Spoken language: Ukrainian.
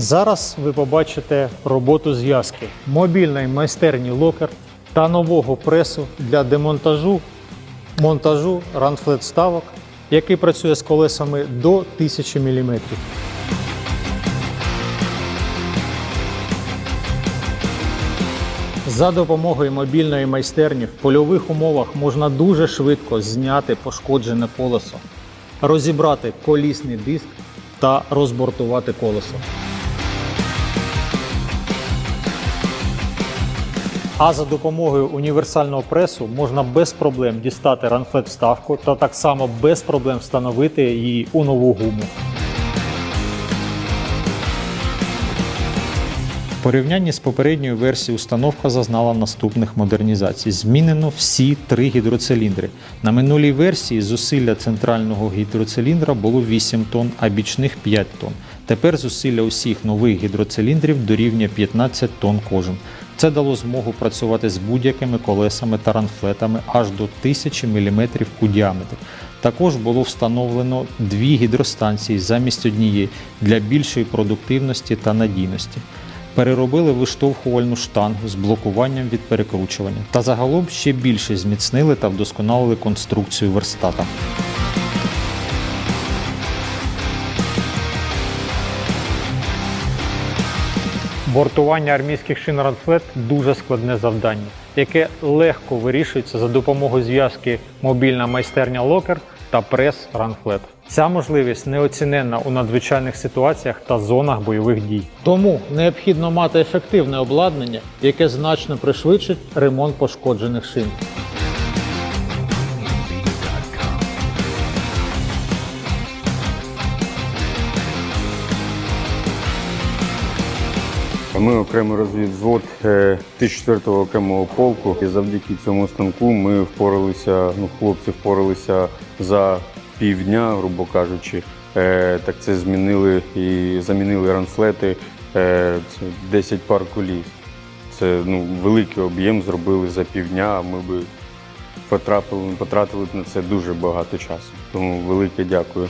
Зараз ви побачите роботу зв'язки мобільної майстерні локер та нового пресу для демонтажу, монтажу ранфлет ставок, який працює з колесами до 1000 мм. За допомогою мобільної майстерні в польових умовах можна дуже швидко зняти пошкоджене колесо, розібрати колісний диск та розбортувати колесо. А за допомогою універсального пресу можна без проблем дістати ранфлет вставку та так само без проблем встановити її у нову гуму. В порівнянні з попередньою версією установка зазнала наступних модернізацій. Змінено всі три гідроциліндри. На минулій версії зусилля центрального гідроциліндра було 8 тонн, а бічних 5 тонн. Тепер зусилля усіх нових гідроциліндрів дорівнює 15 тонн кожен. Це дало змогу працювати з будь-якими колесами та ранфлетами аж до 1000 мм у діаметрі. Також було встановлено дві гідростанції замість однієї для більшої продуктивності та надійності. Переробили виштовхувальну штангу з блокуванням від перекручування та загалом ще більше зміцнили та вдосконалили конструкцію верстата. Бортування армійських шин Ранфлет дуже складне завдання, яке легко вирішується за допомогою зв'язки мобільна майстерня Локер та прес Ранфлет. Ця можливість неоціненна у надзвичайних ситуаціях та зонах бойових дій. Тому необхідно мати ефективне обладнання, яке значно пришвидшить ремонт пошкоджених шин. Ми окремий розвідзвод е, 1004-го окремого полку. І завдяки цьому станку ми впоралися, ну, хлопці впоралися за півдня, грубо кажучи. Е, Так це змінили і замінили ранфлети, е, це 10 пар коліс. Це ну, великий об'єм зробили за півдня, а ми би потрапили, потратили б на це дуже багато часу. Тому велике дякую.